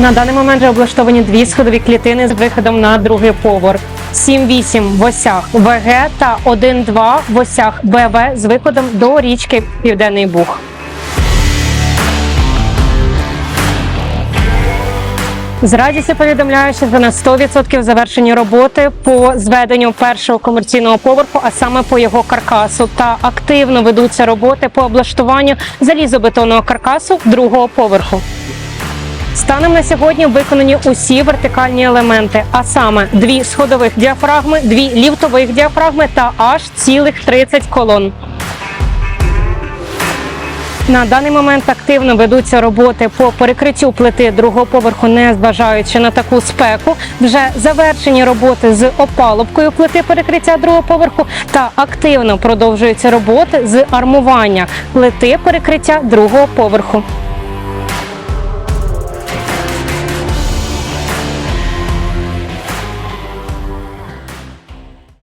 На даний момент облаштовані дві сходові клітини з виходом на другий поверх. 7-8 в осях ВГ та 1-2 в осях БВ з виходом до річки Південний Буг. З радістю повідомляю, що вже на 100% завершені роботи по зведенню першого комерційного поверху, а саме по його каркасу. Та активно ведуться роботи по облаштуванню залізобетонного каркасу другого поверху. Станом на сьогодні виконані усі вертикальні елементи, а саме дві сходових діафрагми, дві ліфтових діафрагми та аж цілих 30 колон. На даний момент активно ведуться роботи по перекриттю плити другого поверху, не зважаючи на таку спеку. Вже завершені роботи з опалубкою плити перекриття другого поверху та активно продовжуються роботи з армування плити перекриття другого поверху.